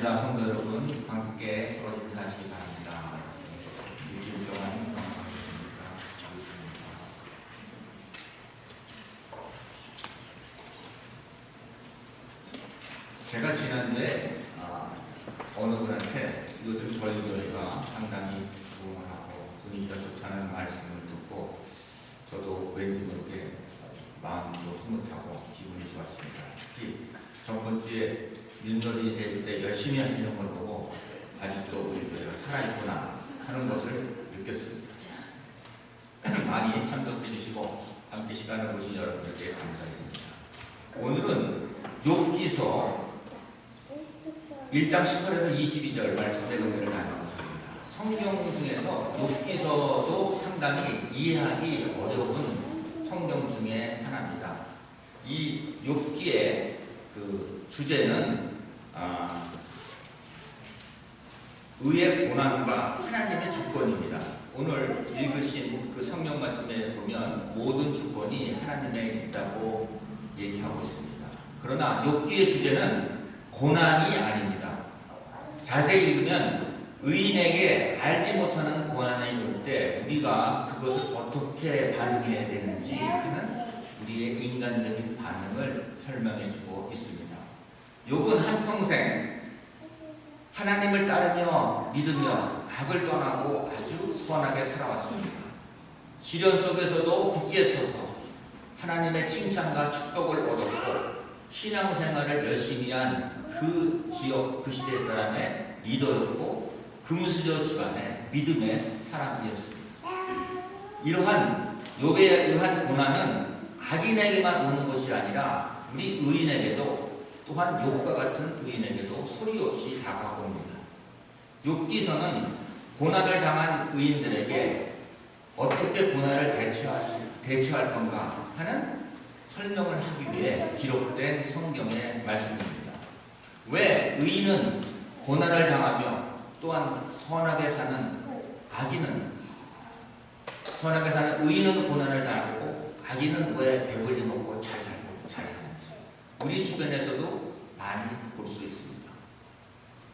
성도 여러분, 함께 서로 인사하시기 바랍니다. 일주일 동안 반갑습니다. 제가 지난주에 아, 어느 분한테 요즘 저희 교회가 상당히 부흥을 하고 분위기가 좋다는 말씀을 듣고 저도 왠지 모르게 마음도 흐뭇하고 기분이 좋았습니다. 특히 저번 주에 윷놀이 대회 때 열심히 하시는 걸 보고 아직도 우리 교회가 살아있구나 하는 것을 느꼈습니다. 많이 참석해 주시고 함께 시간을 보신 여러분들께 감사드립니다. 오늘은 욥기서 1장 18에서 22절 말씀의 은혜를 나누겠습니다. 성경 중에서 욥기서도 상당히 이해하기 어려운 성경 중에 하나입니다. 이 욥기의 그 주제는 아, 의의 고난과 하나님의 주권입니다. 오늘 읽으신 그 성경 말씀에 보면 모든 주권이 하나님에 있다고 얘기하고 있습니다. 그러나 욥기의 주제는 고난이 아닙니다. 자세히 읽으면 의인에게 알지 못하는 고난이 올때 우리가 그것을 어떻게 반응해야 되는지 하는 우리의 인간적인 반응을 설명해 주고 있습니다. 욥은 한평생 하나님을 따르며 믿으며 악을 떠나고 아주 선하게 살아왔습니다. 시련 속에서도 굳게 서서 하나님의 칭찬과 축복을 얻었고 신앙생활을 열심히 한 그 지역 그 시대 사람의 리더였고 금수저 집안의 믿음의 사람이었습니다. 이러한 욥에 의한 고난은 악인에게만 오는 것이 아니라 우리 의인에게도 또한 욥과 같은 의인에게도 소리 없이 다가옵니다. 욥기서는 고난을 당한 의인들에게 어떻게 고난을 대처하시, 대처할 건가 하는 설명을 하기 위해 기록된 성경의 말씀입니다. 왜 의인은 고난을 당하며 또한 선하게 사는 악인은 선하게 사는 의인은 고난을 당하고 악인은 왜 배불리 먹고 잘 살고 잘 사는지 우리 주변에서도 많이 볼 수 있습니다.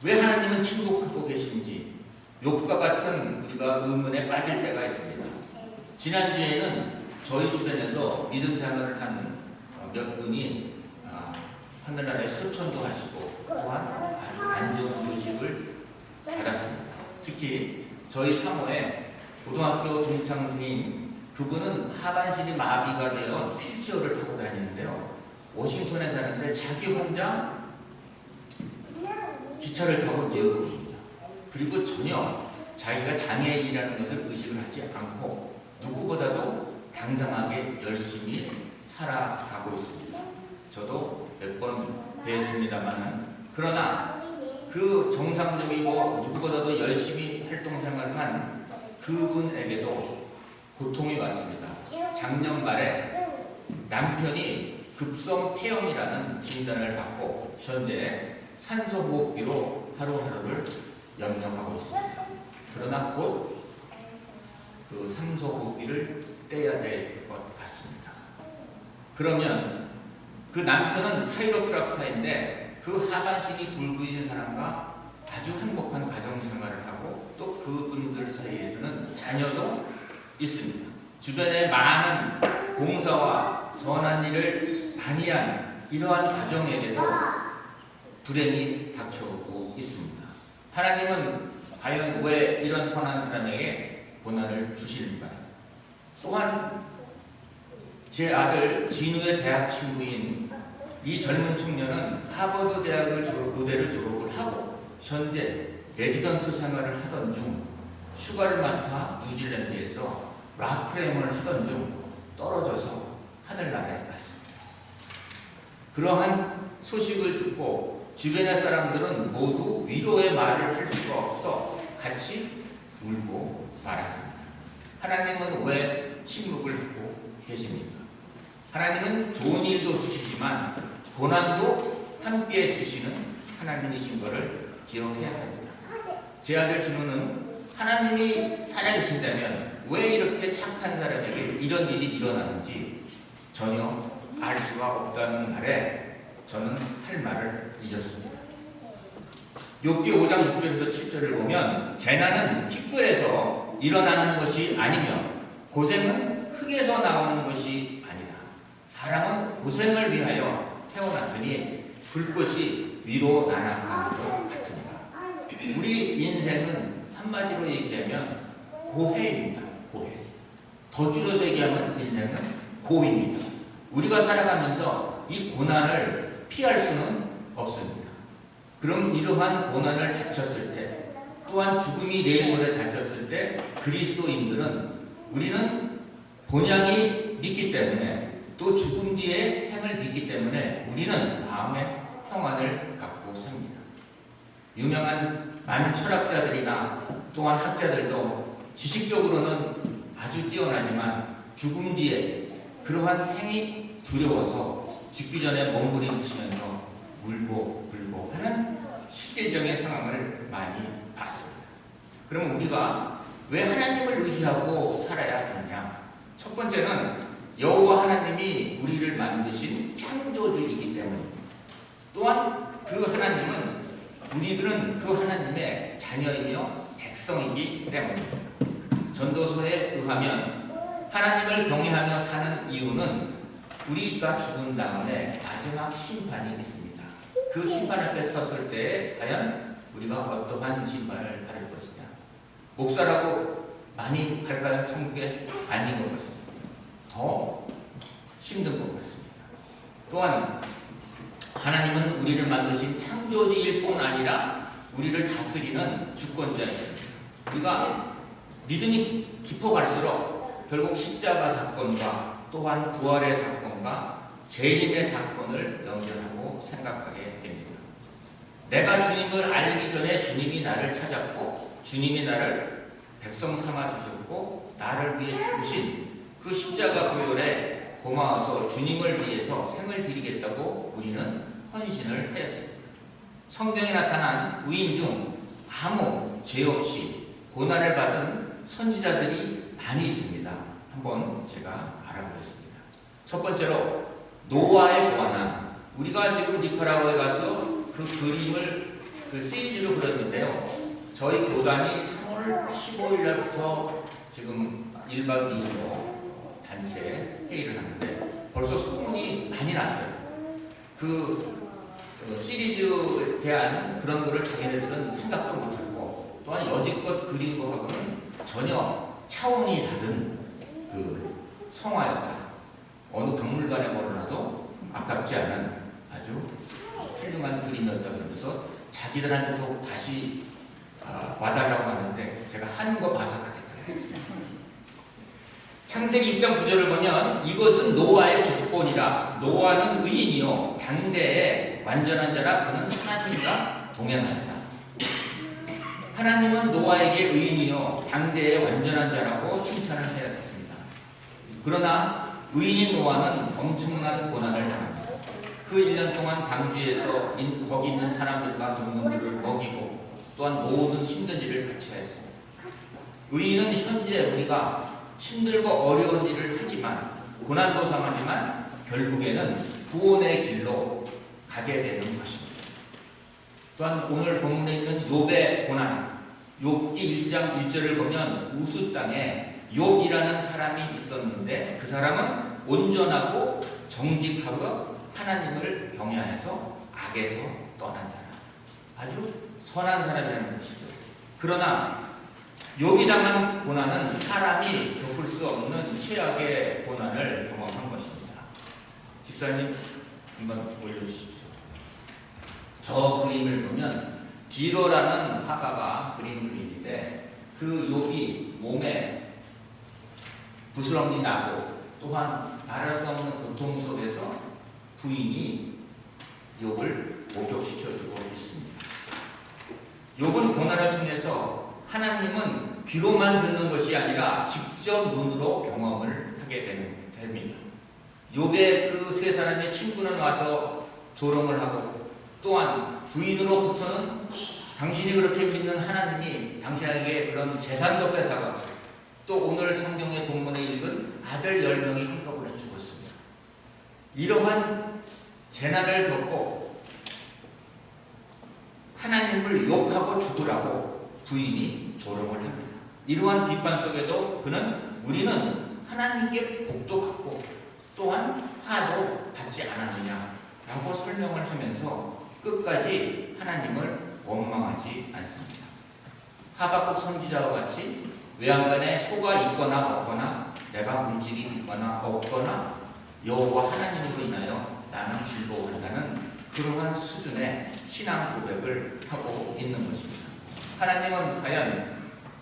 왜 하나님은 침묵하고 계신지 욕과 같은 우리가 의문에 빠질 때가 있습니다. 지난주에는 저희 주변에서 믿음 생활을 하는 몇 분이 아, 하늘나라에 소천도 하시고 또한 아주 안 좋은 소식을 받았습니다. 특히 저희 사모에 고등학교 동창생인 그분은 하반신이 마비가 되어 휠체어를 타고 다니는데요. 워싱턴에 사는데 자기 혼자 기차를 타고 뉴욕입니다. 그리고 전혀 자기가 장애인이라는 것을 의식을 하지 않고 누구보다도 당당하게 열심히 살아가 고 있습니다. 저도 몇 번 뵀습니다만 그러나 그 정상적이고 누구보다도 열심히 활동 생활한 그분에게도 고통이 왔습니다. 작년 말에 남편이 급성 폐렴이라는 진단을 받고 현재 산소호흡기로 하루하루를 영영하고 있습니다. 그러나 곧그 산소호흡기를 떼야 될 것 같습니다. 그러면 그 남편은 카이로프락타인데 그 하반신이 굵은 사람과 아주 행복한 가정 생활을 하고 또 그분들 사이에서는 자녀도 있습니다. 주변에 많은 봉사와 선한 일을 많이 한 이러한 가정에게도 불행이 닥쳐오고 있습니다. 하나님은 과연 왜 이런 선한 사람에게 고난을 주실까요? 또한 제 아들 진우의 대학 친구인 이 젊은 청년은 하버드 대학을 졸업, 의대를 졸업을 하고 현재 레지던트 생활을 하던 중 휴가를 맡아 뉴질랜드에서 락크램을 하던 중 떨어져서 하늘나라에 갔습니다. 그러한 소식을 듣고 주변의 사람들은 모두 위로의 말을 할 수가 없어 같이 울고 말았습니다. 하나님은 왜 침묵을 하고 계십니까? 하나님은 좋은 일도 주시지만 고난도 함께 주시는 하나님이신 것을 기억해야 합니다. 제 아들 진우는 하나님이 살아계신다면 왜 이렇게 착한 사람에게 이런 일이 일어나는지 전혀 알 수가 없다는 말에 저는 할 말을 잊었습니다. 욥기 5장 6절에서 7절을 보면 재난은 티끌에서 일어나는 것이 아니며 고생은 흙에서 나오는 것이. 사람은 고생을 위하여 태어났으니 불꽃이 위로 나나가는 것 같으니라. 우리 인생은 한마디로 얘기하면 고해입니다. 고해. 더 줄여서 얘기하면 인생은 고입니다. 우리가 살아가면서 이 고난을 피할 수는 없습니다. 그럼 이러한 고난을 닥쳤을 때 또한 죽음이 내일 모레 닥쳤을 때 그리스도인들은 우리는 본향이 믿기 때문에 또 죽음 뒤에 생을 믿기 때문에 우리는 마음의 평안을 갖고 삽니다. 유명한 많은 철학자들이나 또한 학자들도 지식적으로는 아주 뛰어나지만 죽음 뒤에 그러한 생이 두려워서 죽기 전에 몸부림치면서 울고 불고 하는 실제적인 상황을 많이 봤습니다. 그러면 우리가 왜 하나님을 의지하고 살아야 하느냐? 첫 번째는 여호와 하나님이 우리를 만드신 창조주이기 때문입니다. 또한 그 하나님은 우리들은 그 하나님의 자녀이며 백성이기 때문입니다. 전도서에 의하면 하나님을 경외하며 사는 이유는 우리가 죽은 다음에 마지막 심판이 있습니다. 그 심판 앞에 섰을 때 과연 우리가 어떠한 심판을 받을 것이냐. 목사라고 많이 갈까요? 천국에 아닌 것 같습니다. 더 힘든 것 같습니다. 또한 하나님은 우리를 만드신 창조주일 뿐 아니라 우리를 다스리는 주권자이십니다. 우리가 믿음이 깊어 갈수록 결국 십자가 사건과 또한 부활의 사건과 재림의 사건을 연결하고 생각하게 됩니다. 내가 주님을 알기 전에 주님이 나를 찾았고 주님이 나를 백성 삼아 주셨고 나를 위해 죽으신 그 십자가 보혈에 고마워서 주님을 위해서 생을 드리겠다고 우리는 헌신을 했습니다. 성경에 나타난 의인 중 아무 죄 없이 고난을 받은 선지자들이 많이 있습니다. 한번 제가 알아보겠습니다. 첫 번째로 노아에 관한 우리가 지금 니카라과에 가서 그 그림을 그 시리즈로 그렸는데요. 저희 교단이 3월 15일 날부터 지금 1박 2일로 단체 회의를 하는데 벌써 소문이 많이 났어요. 그, 그 시리즈에 대한 그런 거를 자기네들은 생각도 못하고 또한 여지껏 그린 거하고는 전혀 차원이 다른 그 성화였다. 어느 박물관에 걸어놔도 아깝지 않은 아주 훌륭한 그림이었다 그러면서 자기들한테도 다시 아, 와달라고 하는데 제가 하는 거 봐서 그랬다. 창세기 6장 9절을 보면 이것은 노아의 조건이라 노아는 의인이요 당대의 완전한 자라 그는 하나님과 동행하였다. 하나님은 노아에게 의인이요 당대의 완전한 자라고 칭찬을 하였습니다. 그러나 의인인 노아는 엄청난 고난을 당합니다. 그 1년 동안 당주에서 인- 거기 있는 사람들과 동물들을 먹이고 또한 모든 힘든 일을 같이 하였습니다. 의인은 현재 우리가 힘들고 어려운 일을 하지만 고난도 당하지만 결국에는 구원의 길로 가게 되는 것입니다. 또한 오늘 본문에 있는 욥의 고난, 욥기 1장 1절을 보면 우수 땅에 욥이라는 사람이 있었는데 그 사람은 온전하고 정직하고 하나님을 경외해서 악에서 떠난 사람. 아주 선한 사람이라는 것이죠. 그러나 욥이 당한 고난은 사람이 겪을 수 없는 최악의 고난을 경험한 것입니다. 집사님 한번 올려주십시오. 저 그림을 보면 디로라는 화가가 그린 그림인데 그 욥이 몸에 부스럼이 나고 또한 말할 수 없는 고통 속에서 부인이 욥을 목욕시켜주고 있습니다. 욥은 고난을 통해서 하나님은 귀로만 듣는 것이 아니라 직접 눈으로 경험을 하게 됩니다. 욥의 그세 사람의 친구는 와서 조롱을 하고 또한 부인으로부터는 당신이 그렇게 믿는 하나님이 당신에게 그런 재산도 뺏어가고 또 오늘 성경의 본문에 읽은 아들 10명이 한꺼번에 죽었습니다. 이러한 재난을 겪고 하나님을 욕하고 죽으라고 부인이 조롱을 합니다. 이러한 비판 속에도 그는 우리는 하나님께 복도 받고 또한 화도 받지 않았느냐라고 설명을 하면서 끝까지 하나님을 원망하지 않습니다. 하박국 선지자와 같이 외양간에 소가 있거나 없거나 내가 물질이 있거나 없거나 여호와 하나님으로 인하여 나는 즐거워한다는 그러한 수준의 신앙 고백을 하고 있는 것입니다. 하나님은 과연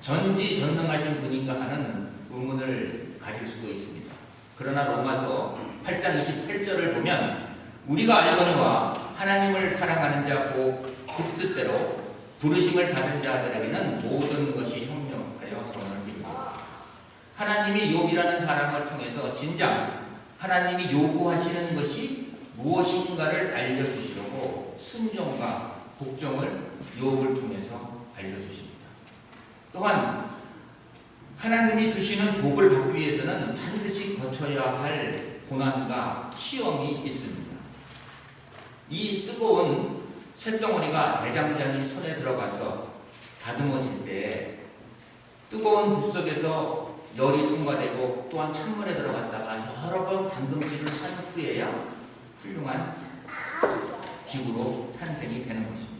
전지 전능하신 분인가 하는 의문을 가질 수도 있습니다. 그러나 로마서 8장 28절을 보면 우리가 알거니와 하나님을 사랑하는 자고 그 뜻대로 부르심을 받은 자들에게는 모든 것이 협력하여 선을 이루고 하나님이 욥이라는 사람을 통해서 진작 하나님이 요구하시는 것이 무엇인가를 알려주시려고 순종과 복종을 욥을 통해서 알려주십니다. 또한 하나님이 주시는 복을 받기 위해서는 반드시 거쳐야 할 고난과 시험이 있습니다. 이 뜨거운 쇳덩어리가 대장장이 손에 들어가서 다듬어질 때 뜨거운 불 속에서 열이 통과되고 또한 찬물에 들어갔다가 여러 번 담금질을 한 후에야 훌륭한 기구로 탄생이 되는 것입니다.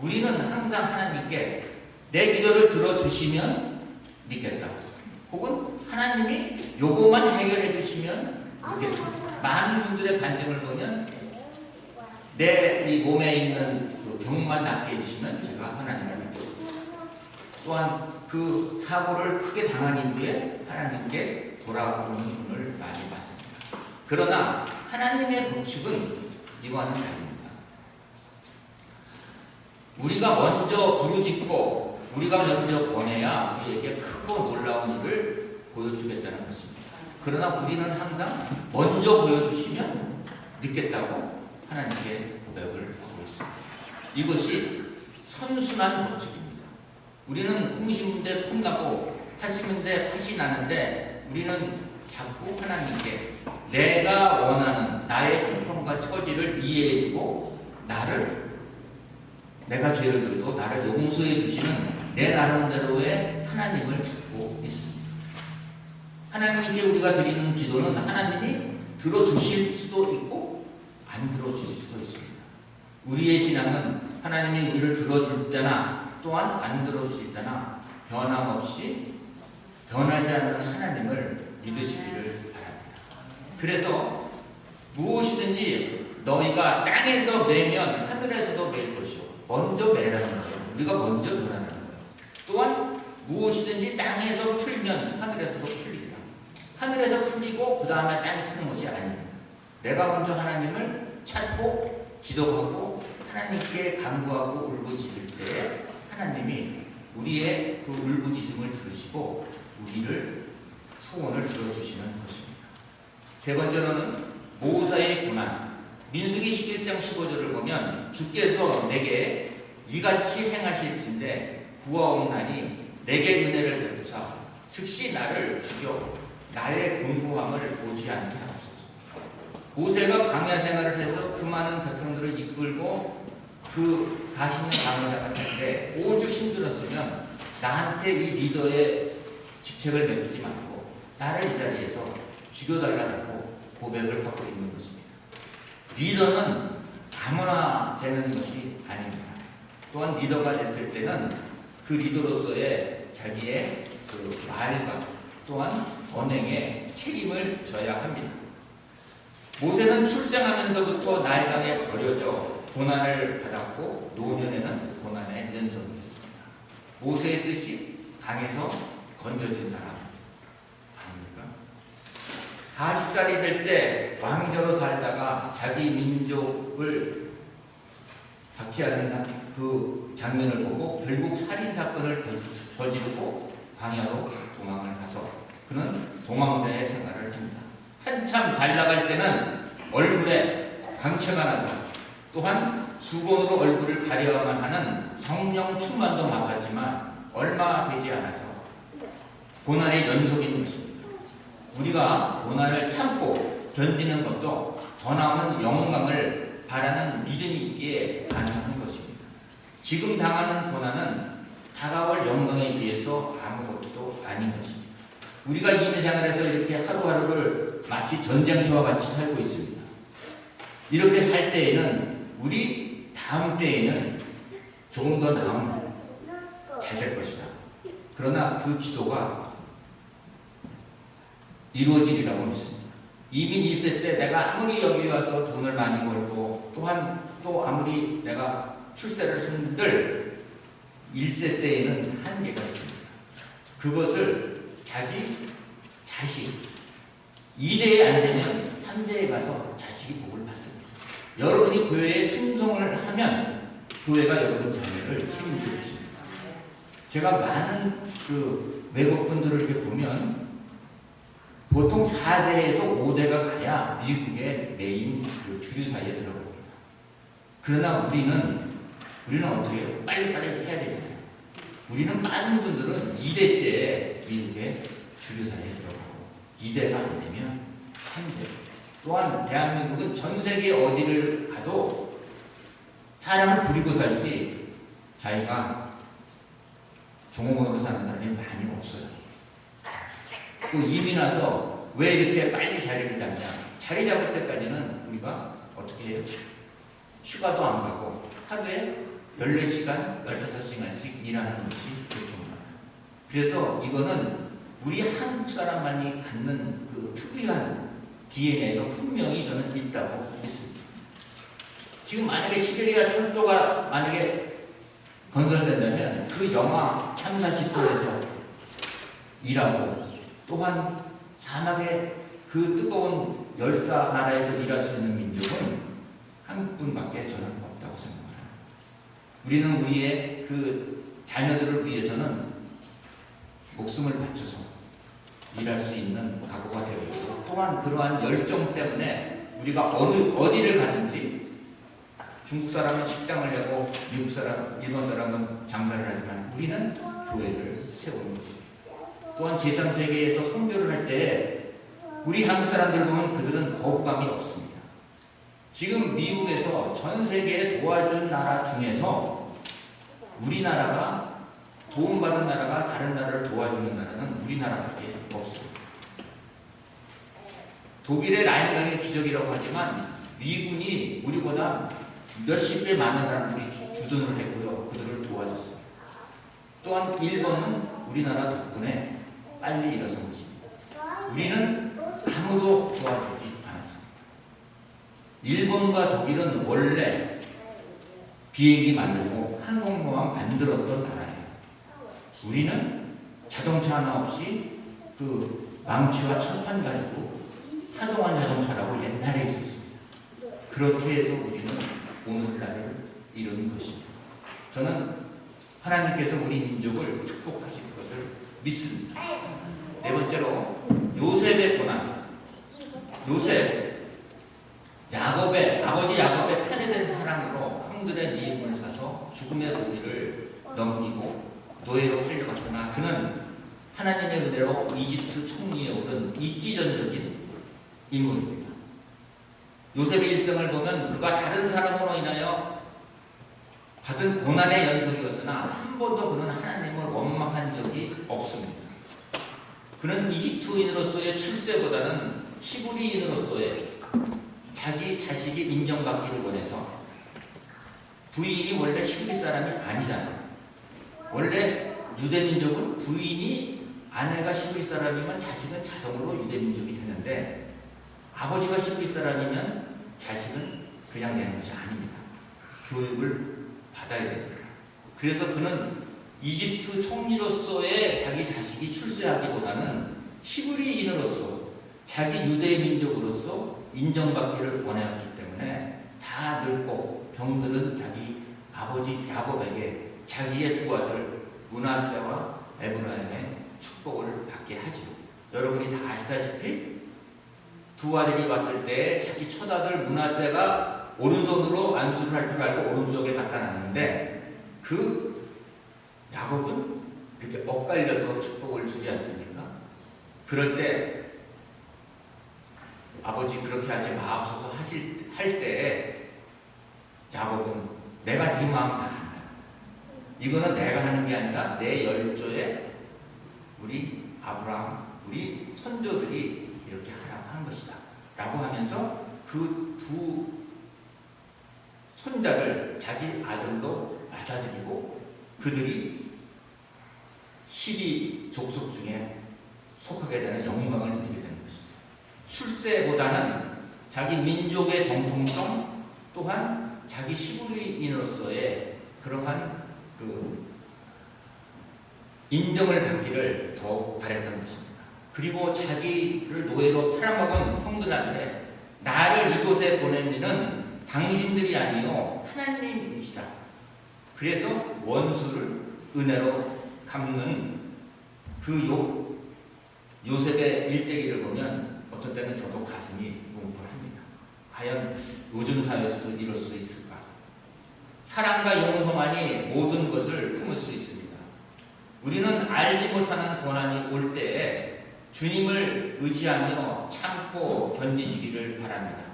우리는 항상 하나님께 내 기도를 들어주시면 믿겠다. 혹은 하나님이 요것만 해결해 주시면 믿겠습니다. 많은 분들의 간증을 보면 내 이 몸에 있는 그 병만 낫게 해주시면 제가 하나님을 믿겠습니다. 또한 그 사고를 크게 당한 이후에 하나님께 돌아오는 분을 많이 봤습니다. 그러나 하나님의 법칙은 이와는 다릅니다. 우리가 먼저 부르짖고 우리가 먼저 보내야 우리에게 크고 놀라운 일을 보여주겠다는 것입니다. 그러나 우리는 항상 먼저 보여주시면 믿겠다고 하나님께 고백을 하고 있습니다. 이것이 선순환 법칙입니다. 우리는 콩심문데 콩나고 파심문데 팥이 나는데 우리는 자꾸 하나님께 내가 원하는 나의 형편과 처지를 이해해주고 나를 내가 죄를 져도 나를 용서해 주시는 내 나름대로의 하나님을 찾고 있습니다. 하나님께 우리가 드리는 기도는 하나님이 들어주실 수도 있고 안 들어주실 수도 있습니다. 우리의 신앙은 하나님이 우리를 들어줄 때나 또한 안 들어주실 때나 변함없이 변하지 않는 하나님을 믿으시기를 바랍니다. 그래서 무엇이든지 너희가 땅에서 매면 하늘에서도 맬 것이요. 먼저 매라는 거예요. 우리가 먼저 변하는. 또한 무엇이든지 땅에서 풀면 하늘에서도 풀리라. 하늘에서 풀리고 그 다음에 땅이 푸는 것이 아닙니다. 내가 먼저 하나님을 찾고 기도하고 하나님께 간구하고 울부짖을 때 하나님이 우리의 그 울부짖음을 들으시고 우리를 소원을 들어주시는 것입니다. 세 번째로는 모사의 고난. 민수기 11장 15절을 보면 주께서 내게 이같이 행하실 텐데 구하옵나니 내게 은혜를 베푸사 즉시 나를 죽여 나의 공부함을 보지 않게 하옵소서. 모세가 광야 생활을 해서 그 많은 백성들을 이끌고 그 40년 강을 나갔는데 오죽 힘들었으면 나한테 이 리더의 직책을 내리지 말고 나를 이 자리에서 죽여달라고 고백을 하고 있는 것입니다. 리더는 아무나 되는 것이 아닙니다. 또한 리더가 됐을 때는 그 리더로서의 자기의 그 말과 또한 언행에 책임을 져야 합니다. 모세는 출생하면서부터 나일강에 버려져 고난을 받았고 노년에는 고난의 연속이었습니다. 모세의 뜻이 강에서 건져진 사람 아닙니까? 40살이 될 때 왕자로 살다가 자기 민족을 박해하는 사- 그 장면을 보고 결국 살인 사건을 저지르고 광야로 도망을 가서 그는 도망자의 생활을 합니다. 한참 잘 나갈 때는 얼굴에 광채가 나서 또한 수건으로 얼굴을 가려야만 하는 성령 충만도 맛봤지만 얼마 되지 않아서 고난의 연속인 것입니다. 우리가 고난을 참고 견디는 것도 더 남은 영광을 바라는 믿음이 있기에 가능한 것입니다. 지금 당하는 고난은 다가올 영광에 비해서 아무것도 아닌 것입니다. 우리가 이민 생활에서 이렇게 하루하루를 마치 전쟁터와 같이 살고 있습니다. 이렇게 살 때에는 우리 다음 때에는 조금 더 나은 잘될 것이다. 그러나 그 기도가 이루어지리라고 믿습니다. 이민 1세 때 내가 아무리 여기 와서 돈을 많이 벌고 또한 또 아무리 내가 출세를 한들 1세 때에는 한계가 있습니다. 그것을 자기 자식 2대에 안 되면 3대에 가서 자식이 복을 받습니다. 여러분이 교회에 충성을 하면 교회가 여러분 자녀를 책임져 주십니다. 제가 많은 그 외국 분들을 이렇게 보면 보통 4대에서 5대가 가야 미국의 메인 그 주류 사이에 들어갑니다. 그러나 우리는 우리는 어떻게 해요? 빨리빨리 해야 되잖아요. 우리는 많은 분들은 2대째 미국의 주류 사이에 들어가고 2대가 안 되면 3대. 또한 대한민국은 전 세계 어디를 가도 사람을 부리고 살지 자기가 종업원으로 사는 사람이 많이 없어요. 또 이민 와서 왜 이렇게 빨리 자리를 잡냐? 자리 잡을 때까지는 우리가 어떻게 해요? 휴가도 안 가고 하루에 14시간, 15시간씩 일하는 것이 보통입니다. 그래서 이거는 우리 한국 사람만이 갖는 그 특유한 DNA가 분명히 저는 있다고 믿습니다. 지금 만약에 시베리아 철도가 만약에 건설된다면 그 영하 3, 40도에서 일하고 또한 사막의 그 뜨거운 열사 나라에서 일할 수 있는 민족은 한국뿐밖에 저는. 우리는 우리의 그 자녀들을 위해서는 목숨을 바쳐서 일할 수 있는 각오가 되어 있고 또한 그러한 열정 때문에 우리가 어느 어디를 가든지 중국 사람은 식당을 내고 미국 사람, 일본 사람은 장사를 하지만 우리는 교회를 세우는 거지. 또한 제3세계에서 선교를 할 때 우리 한국 사람들 보면 그들은 거부감이 없습니다. 지금 미국에서 전 세계에 도와준 나라 중에서 우리나라가 도움받은 나라가 다른 나라를 도와주는 나라는 우리나라밖에 없습니다. 독일의 라인강의 기적이라고 하지만 미군이 우리보다 몇십 배 많은 사람들이 주- 주둔을 했고요. 그들을 도와줬습니다. 또한 일본은 우리나라 덕분에 빨리 일어선 것입니다. 우리는 아무도 도와주지 않았습니다. 일본과 독일은 원래 비행기 만들고 항공모함 만들었던 나라예요. 우리는 자동차 하나 없이 그 망치와 철판 가지고 하동한 자동차라고 옛날에 있었습니다. 그렇게 해서 우리는 오늘날을 이룬 것입니다. 저는 하나님께서 우리 민족을 축복하실 것을 믿습니다. 네 번째로 요셉의 고난. 요셉 야곱의 아버지 야곱의 편애된 사랑으로 형들의 미움을 사서 죽음의 고비를 넘기고 노예로 팔려갔으나 그는 하나님의 은혜로 이집트 총리에 오른 입지전적인 인물입니다. 요셉의 일생을 보면 그가 다른 사람으로 인하여 받은 고난의 연속이었으나 한 번도 그는 하나님을 원망한 적이 없습니다. 그는 이집트인으로서의 출세보다는 히브리인으로서의 자기 자식이 인정받기를 원해서 부인이 원래 히브리 사람이 아니잖아요. 원래 유대 민족은 부인이 아내가 히브리 사람이면 자식은 자동으로 유대 민족이 되는데 아버지가 히브리 사람이면 자식은 그냥 되는 것이 아닙니다. 교육을 받아야 됩니다. 그래서 그는 이집트 총리로서의 자기 자식이 출세하기보다는 히브리인으로서 자기 유대 민족으로서 인정받기를 원해왔기 때문에 다 늙고 병들은 자기 아버지 야곱에게 자기의 두 아들 문하세와 에브라임의 축복을 받게 하죠. 여러분이 다 아시다시피 두 아들이 왔을 때 자기 첫 아들 문하세가 오른손으로 안수를 할 줄 알고 오른쪽에 놨는데 그 야곱은 이렇게 엇갈려서 축복을 주지 않습니까? 그럴 때 아버지 그렇게 하지 마옵소서 하실 할 때 야곱은 내가 네 마음 다 안다. 이거는 내가 하는 게 아니라 내 열조에 우리 아브라함, 우리 선조들이 이렇게 하라고 한 것이다. 라고 하면서 그 두 손자를 자기 아들로 받아들이고 그들이 12 족속 중에 속하게 되는 영광을 누리게 되는 것이죠. 출세보다는 자기 민족의 정통성 또한 자기 시부리인으로서의 그러한 그 인정을 받기를 더욱 바랬던 것입니다. 그리고 자기를 노예로 팔아먹은 형들한테 나를 이곳에 보낸 이는 당신들이 아니요 하나님이시다. 그래서 원수를 은혜로 갚는 그 요, 요셉의 일대기를 보면 어떤 때는 저도 가슴이 뭉클합니다. 과연 요즘 사회에서도 이럴 수 있을까? 사랑과 용서만이 모든 것을 품을 수 있습니다. 우리는 알지 못하는 고난이 올 때에 주님을 의지하며 참고 견디시기를 바랍니다.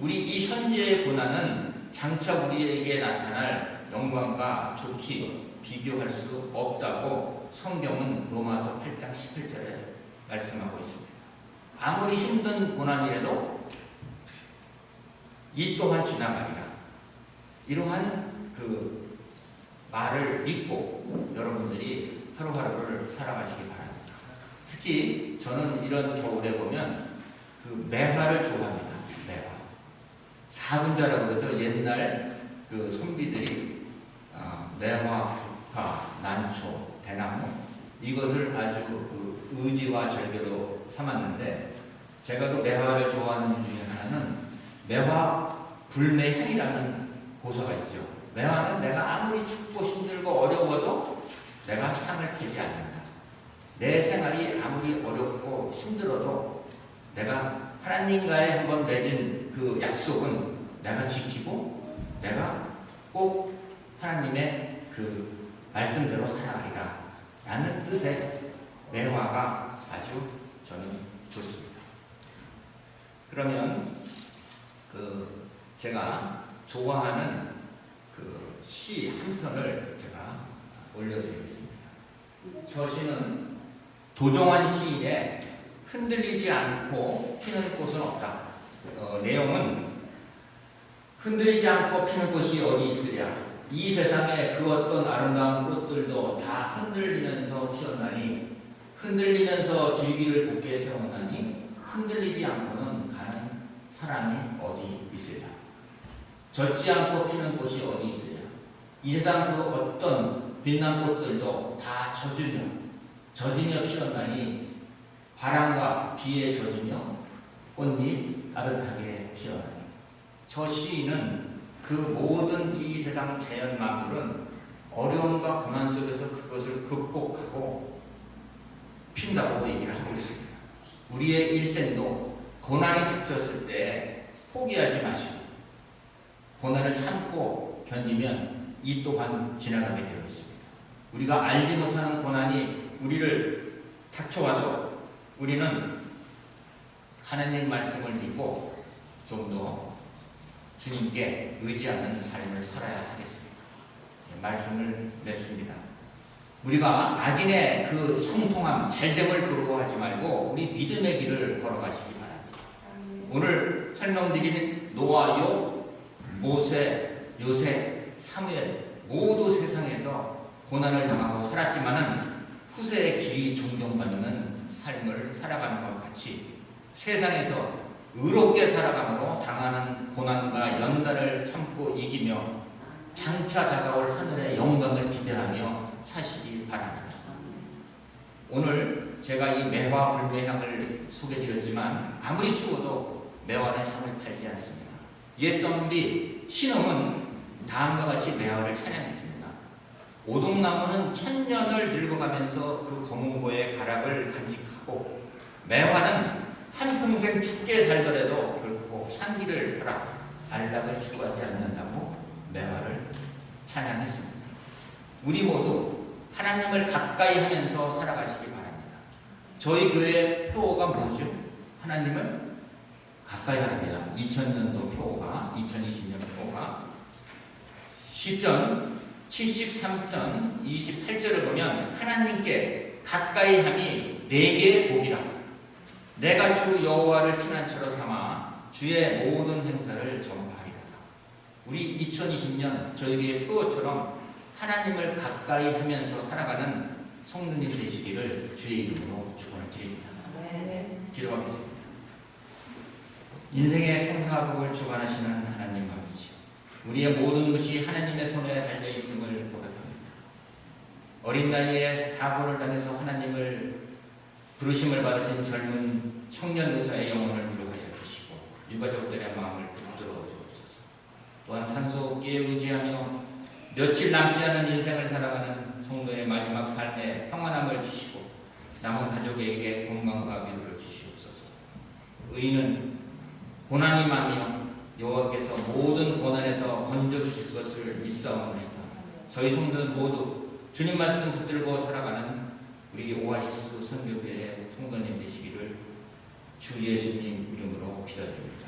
우리 이 현재의 고난은 장차 우리에게 나타날 영광과 좋기 비교할 수 없다고 성경은 로마서 8장 18절에 말씀하고 있습니다. 아무리 힘든 고난이라도 이 또한 지나가리라. 이러한 그 말을 믿고 여러분들이 하루하루를 살아가시기 바랍니다. 특히 저는 이런 겨울에 보면 그 매화를 좋아합니다. 매화. 사분자라고 그러죠. 옛날 그 선비들이 아, 매화, 국화, 난초, 대나무 이것을 아주 그 의지와 절개로 삼았는데 제가 그 매화를 좋아하는 이유 중에 하나는 매화 불매향이라는 고서가 있죠. 매화는 내가 아무리 춥고 힘들고 어려워도 내가 향을 피지 않는다. 내 생활이 아무리 어렵고 힘들어도 내가 하나님과의 한번 맺은 그 약속은 내가 지키고 내가 꼭 하나님의 그 말씀대로 살아가리라 라는 뜻의 매화가 아주 저는 좋습니다. 그러면 그 제가 좋아하는 그 시 한 편을 제가 올려드리겠습니다. 저 시는 도종환 시인의 흔들리지 않고 피는 꽃은 없다. 어, 내용은 흔들리지 않고 피는 꽃이 어디 있으랴. 이 세상에 그 어떤 아름다운 꽃들도 다 흔들리면서 피었나니 흔들리면서 줄기를 곧게 세웠나니 흔들리지 않고는 가는 사람이 어디 있으랴. 젖지 않고 피는 꽃이 어디 있으랴. 이 세상 그 어떤 빛난 꽃들도 다 젖으며 젖으며 피었나니 바람과 비에 젖으며 꽃잎 따뜻하게 피어나니 저 시인은 그 모든 이 세상 자연 만물은 어려움과 고난 속에서 그것을 극복하고 핀다고 얘기를 하고 있습니다. 우리의 일생도 고난이 닥쳤을 때 포기하지 마시고 고난을 참고 견디면 이 또한 지나가게 되어 있습니다. 우리가 알지 못하는 고난이 우리를 닥쳐와도 우리는 하나님 말씀을 믿고 좀 더 주님께 의지하는 삶을 살아야 하겠습니다. 예, 말씀을 맺습니다. 우리가 악인의 그 형통함, 잘됨을 부러워하지 말고 우리 믿음의 길을 걸어가시기 바랍니다. 오늘 설명드린 노아, 요, 모세, 요셉, 사무엘 모두 세상에서 고난을 당하고 살았지만은 후세의 길이 존경받는 삶을 살아가는 것 같이 세상에서 의롭게 살아감으로 당하는 고난과 연단을 참고 이기며 장차 다가올 하늘의 영광을 기대하며 사시기 바랍니다. 오늘 제가 이 매화 불매향을 소개드렸지만 아무리 추워도 매화는 향을 팔지 않습니다. 옛선비 신흥은 다음과 같이 매화를 찬양했습니다. 오동나무는 천년을 늙어가면서 그 검은고의 가락을 간직하고 매화는 한평생 춥게 살더라도 결코 향기를 허락, 안락을 추구하지 않는다고 매화를 찬양했습니다. 우리 모두 하나님을 가까이 하면서 살아가시기 바랍니다. 저희 교회 표어가 뭐죠? 하나님을 가까이 합니다. 2000년도 표어가, 2020년 표어가 시편 73편 28절을 보면 하나님께 가까이 함이 내게 복이라. 내가 주 여호와를 피난처로 삼아 주의 모든 행사를 전파하리라. 우리 2020년 저에게 그것처럼 하나님을 가까이 하면서 살아가는 성도님 되시기를 주의 이름으로 축원을 드립니다. 기도하겠습니다. 인생의 생사복을 주관하시는 하나님 아버지, 우리의 모든 것이 하나님의 손에 달려 있음을 고백합니다. 어린 나이에 사고를 당해서 하나님을 부르심을 받으신 젊은 청년 의사의 영혼을 위로하여 주시고 유가족들의 마음을 붙들어 주옵소서. 또한 산소기에 의지하며 며칠 남지 않은 인생을 살아가는 성도의 마지막 삶에 평안함을 주시고 남은 가족에게 건강과 위로를 주시옵소서. 의인은 고난이 많으며 여호와께서 모든 고난에서 건져 주실 것을 믿사옵나이다. 저희 성도들 모두 주님 말씀 붙들고 살아가는 우리 오아시스 선교회의 성도님 되시기를 주 예수님 이름으로 기도드립니다.